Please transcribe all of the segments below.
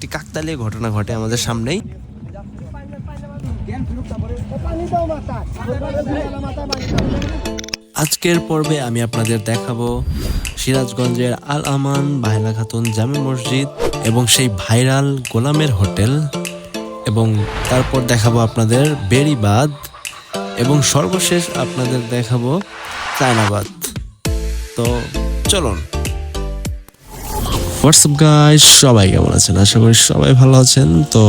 একটি কাকতালীয় ঘটনা ঘটে আমাদের সামনেই। আজকের পর্বে আমি আপনাদের দেখাবো সিরাজগঞ্জের আল আমান বাহেলা খাতুন জামে মসজিদ এবং সেই ভাইরাল গোলামের হোটেল। এবং তারপর দেখাবো আপনাদের বেরিবাদ এবং সর্বশেষ আপনাদের দেখাবো চায়নাবাদ তো চলুন। হোয়াটসঅ্যাপ গাইস সবাই কেমন আছেন? আশা করি সবাই ভালো আছেন। তো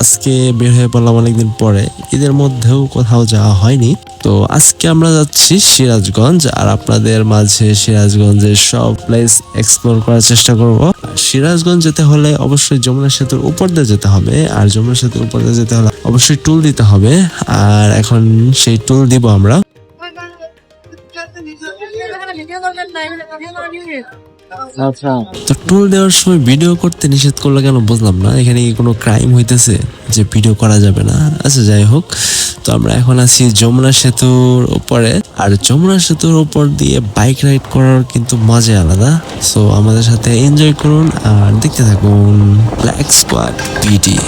আজকে বের হয়ে পড়লাম অনেকদিন পরে। ঈদের মধ্যেও কোথাও যাওয়া হয়নি। তো আজকে আমরা যাচ্ছি সিরাজগঞ্জ আর আপনাদের মাঝে সিরাজগঞ্জের সব প্লেস এক্সপ্লোর করার চেষ্টা করব। সিরাজগঞ্জ যেতে হলে অবশ্যই যমুনা সেতুর উপর দিয়ে যেতে হবে। আর যমুনা সেতুর উপর দিয়ে যেতে হলে অবশ্যই টুল দিতে হবে। আর এখন সেই টুল দিব আমরা। তো টুল দেওয়ার সময় ভিডিও করতে নিষেধ করল কেন বুঝলাম না। এখানে কি কোনো ক্রাইম হইতেছে যে ভিডিও করা যাবে না? আচ্ছা যাই হোক। তো আমরা এখন আছি যমুনা সেতুর উপরে। আর যমুনা সেতুর উপর দিয়ে বাইক রাইড করার কিন্তু মজা আলাদা। সো আমাদের সাথে এনজয় করুন আর দেখতে থাকুন ব্ল্যাক স্কোয়াড বিডি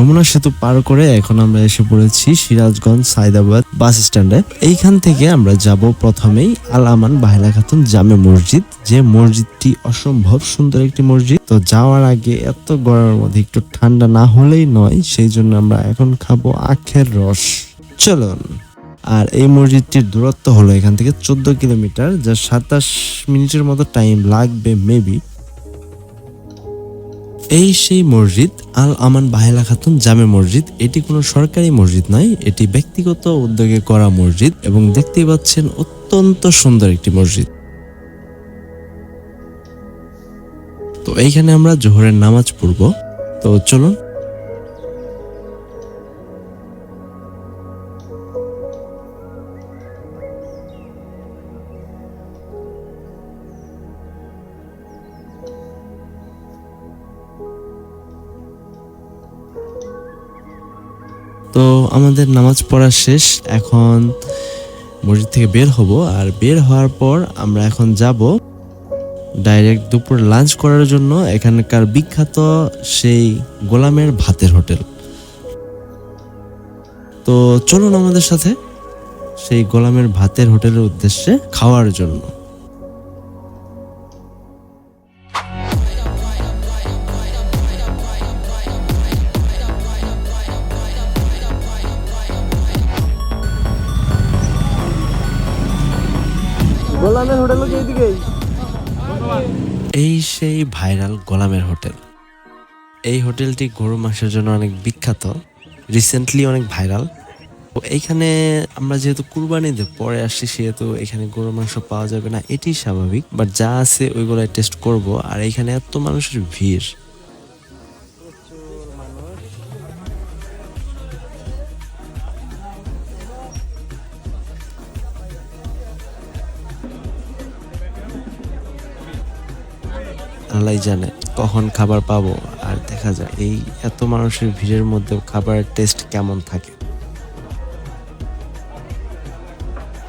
যমুনা সেতু পার করে এখন আমরা এসে পড়েছি সিরাজগঞ্জ সাইদাবাদ বাস স্ট্যান্ডে। এইখান থেকে আমরা যাব প্রথমেই আল আমান বাহেলা খাতুন জামে মসজিদ, যে মসজিদটি অসম্ভব সুন্দর একটি মসজিদ। তো যাওয়ার আগে এত গরমের মধ্যে একটু ঠান্ডা না হলেই নয়, সেই জন্য আমরা এখন খাব আখের রস। চলুন। আর এই মসজিদটির দূরত্ব হলো এখান থেকে চোদ্দ কিলোমিটার, যা সাতাশ মিনিটের মতো টাইম লাগবে, মেবি। এই সেই মসজিদ আল আমান বাহেলা খাতুন জামে মসজিদ। এটি কোনো সরকারি মসজিদ নয়, এটি ব্যক্তিগত উদ্যোগে করা মসজিদ এবং দেখতে পাচ্ছেন অত্যন্ত সুন্দর একটি মসজিদ। তো এইখানে আমরা জোহরের নামাজ পড়ব। তো চলুন আমাদের নামাজ পড়া শেষ, এখন মসজিদ থেকে বের হব। আর বের হওয়ার পর আমরা এখন যাব ডাইরেক্ট দুপুর লাঞ্চ করার জন্য এখানকার বিখ্যাত সেই গোলামের ভাতের হোটেল। তো চলুন আমাদের সাথে সেই গোলামের ভাতের হোটেলের উদ্দেশ্যে খাওয়ার জন্য। হোটেল এই সেই ভাইরাল গোলামের হোটেল। এই হোটেলটি গরু মাংসের জন্য অনেক বিখ্যাত রিসেন্টলি অনেক ভাইরাল। তো এইখানে আমরা যেহেতু কুরবানিতে পরে আসছি, সেহেতু এখানে গরু মাংস পাওয়া যাবে না এটি স্বাভাবিক। বাট যা আছে ওইগুলো টেস্ট করব, আর এখানে এত মানুষের ভিড়। আল্লাহ জানে কখন খাবার পাবো আর দেখা যায় এই এত মানুষের ভিড়ের মধ্যে খাবারের টেস্ট কেমন থাকে।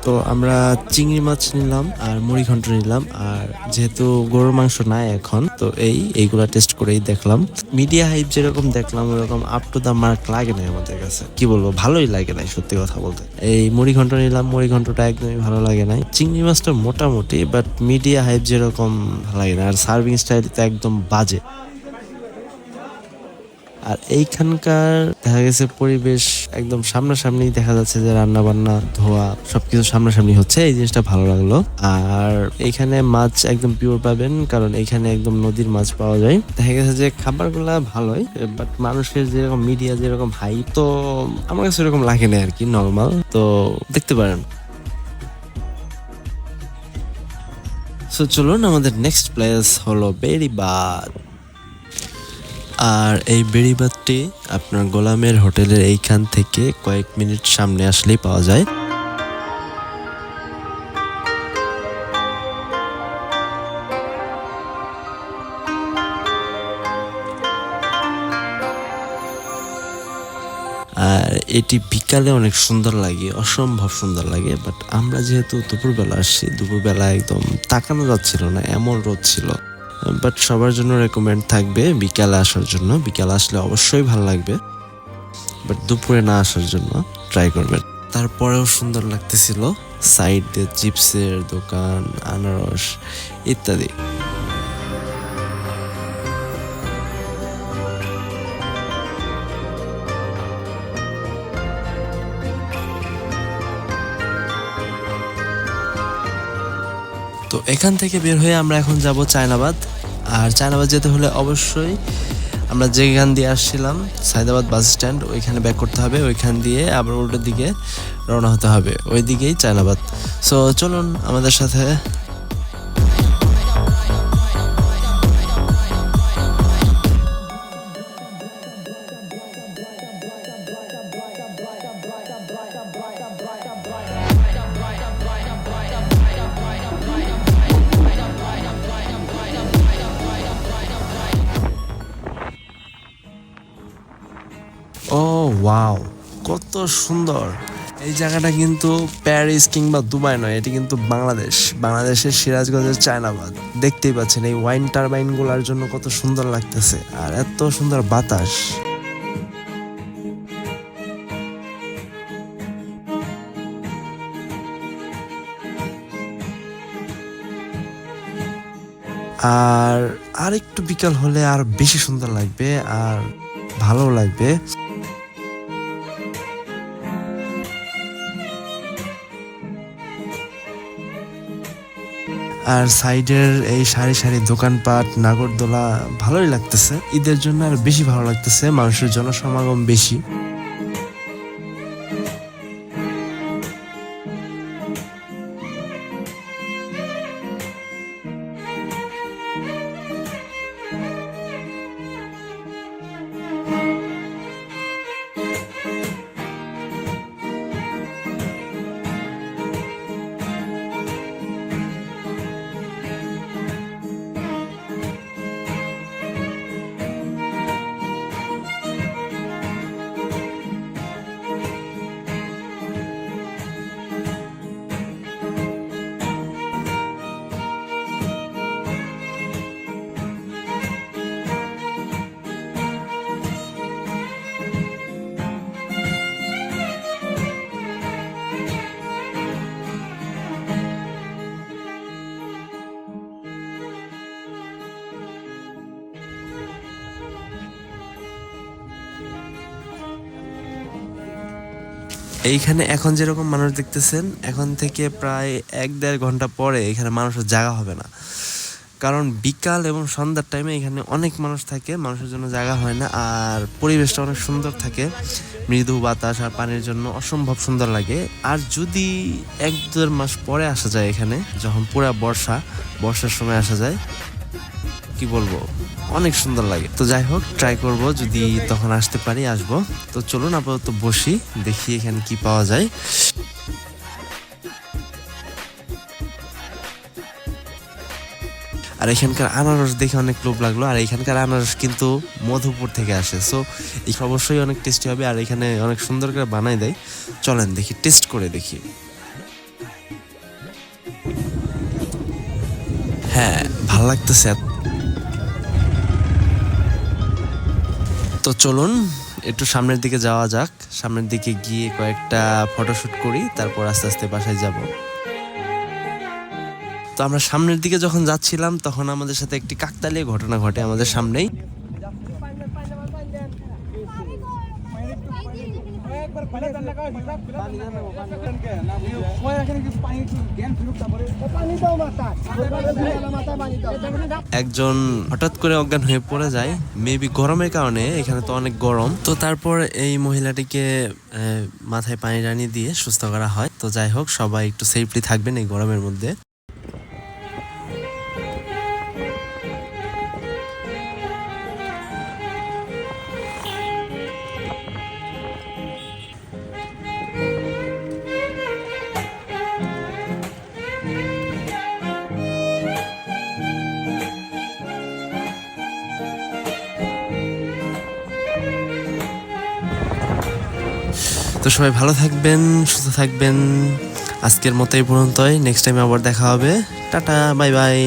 তো আমরা চিংড়ি মাছ নিলাম আর মুড়ি ঘন্ট নিলাম, আর যেহেতু গরুর মাংস নাই এখন, তো এই, এইগুলা টেস্ট করেই দেখলাম। মিডিয়া হাইপ যেরকম দেখলাম, ওরকম আপ টু দা মার্ক লাগে না আমাদের কাছে। কি বলব, ভালোই লাগে নাই সত্যি কথা বলতে। এই মুড়ি ঘন্ট নিলাম মুড়ি ঘন্টটা একদমই ভালো লাগে নাই। চিংড়ি মাছটা মোটামুটি বাট মিডিয়া হাইপ যেরকম ভালো লাগে না, আর সার্ভিং স্টাইল তো একদম বাজে। আর এইখানকার দেখা গেছে পরিবেশ একদম সামনাসামনি দেখা যাচ্ছে যে রান্না বান্না ধোয়া, সবকিছু সামনাসামনি হচ্ছে। এই জিনিসটা ভালো লাগল। আর এখানে মাছ একদম পিওর পাবেন, কারণ এখানে একদম নদীর মাছ পাওয়া যায়। দেখা গেছে যে খাবারগুলা ভালোই বাট মানুষের যেরকম মিডিয়া যেরকম হাই তো আমার কাছে এরকম লাগে না আর কি নর্মাল তো দেখতে পারেন। সো চলুন, আমাদের নেক্সট প্লেস হলো বেরিবাদ আর এই বেড়িবাদটি আপনার গোলামের হোটেলের এইখান থেকে কয়েক মিনিট সামনে আসলেই পাওয়া যায়। আর এটি বিকালে অনেক সুন্দর লাগে, অসম্ভব সুন্দর লাগে বাট আমরা যেহেতু দুপুরবেলা আসছি, দুপুরবেলা একদম তাকানো যাচ্ছিল না, এমন রোদ ছিল। বাট সবার জন্য রেকমেন্ড থাকবে বিকালে আসার জন্য। বিকালে আসলে অবশ্যই ভালো লাগবে। বাট দুপুরে না আসার জন্য ট্রাই করবেন। তারপরেও সুন্দর লাগতেছিল। সাইড দিয়ে চিপসের দোকান, আনারস ইত্যাদি। তো এখান থেকে বের হয়ে আমরা এখন যাব চায়নাবাদ। আর চায়নাবাদ যেতে হলে অবশ্যই আমরা যেখান দিয়ে আসছিলাম, সায়দাবাদ বাস স্ট্যান্ড, ওইখানে ব্যাক করতে হবে, ওইখান দিয়ে আবার উল্টোর দিকে রওনা হতে হবে। ওই দিকেই চায়নাবাদ। সো চলুন আমাদের সাথে ও, ওয়াও, কত সুন্দর। এই জায়গাটা কিন্তু প্যারিস কিংবা দুবাই নয়, এটি কিন্তু বাংলাদেশ। বাংলাদেশের সিরাজগঞ্জের চায়নাবাদ। দেখতেই পাচ্ছেন এই ওয়াইন টারবাইনগুলার জন্য কত সুন্দর লাগতেছে, আর এত সুন্দর বাতাস। আর আর একটু বিকাল হলে আর বেশি সুন্দর লাগবে, আর ভালো লাগবে। আর সাইডের এই সারি সারি দোকানপাট, নাগরদোলা ভালোই লাগতেছে। ঈদের জন্য আর বেশি ভালো লাগতেছে মানুষের জনসমাগম বেশি। এইখানে এখন যেরকম মানুষ দেখতেছেন, এখন থেকে প্রায় এক দেড় ঘণ্টা পরে এখানে মানুষের জায়গা হবে না। কারণ বিকাল এবং সন্ধ্যার টাইমে এখানে অনেক মানুষ থাকে, মানুষের জন্য জায়গা হয় না আর পরিবেশটা অনেক সুন্দর থাকে। মৃদু বাতাস আর পানির জন্য অসম্ভব সুন্দর লাগে। আর যদি এক দেড় মাস পরে আসা যায় এখানে, যখন পুরা বর্ষা, বর্ষার সময় আসা যায়, কি বলব? অনেক সুন্দর লাগে। তো যাই হোক ট্রাই করব, যদি তখন আসতে পারি, আসব। তো চলুন আপাতত বসি, দেখি এখানে কি পাওয়া যায়। আর এখানকার আনারস দেখে অনেক লোভ লাগল। আর এখানকার আনারস কিন্তু মধুপুর থেকে আসে। সো এই অবশ্যই অনেক টেস্টি হবে, আর এখানে অনেক সুন্দর করে বানাই দেয়। চলেন দেখি টেস্ট করে দেখি। হ্যাঁ ভালো লাগতেছে তো চলুন, একটু সামনের দিকে যাওয়া যাক। সামনের দিকে গিয়ে কয়েকটা ফটোশ্যুট করি, তারপর আস্তে আস্তে বাসায় যাব। তো আমরা সামনের দিকে যখন যাচ্ছিলাম, তখন আমাদের সাথে একটি কাকতালীয় ঘটনা ঘটে আমাদের সামনেই। একজন হঠাৎ করে অজ্ঞান হয়ে পড়ে যায় মেবি গরমের কারণে, এখানে তো অনেক গরম। তো তারপর এই মহিলাটিকে মাথায় পানি টানি দিয়ে সুস্থ করা হয়। তো যাই হোক, সবাই একটু সেফলি থাকবেন এই গরমের মধ্যে। তো সবাই ভালো থাকবেন, সুস্থ থাকবেন। আজকের মতো এই পর্যন্তই। নেক্সট টাইম আবার দেখা হবে। Tata bye bye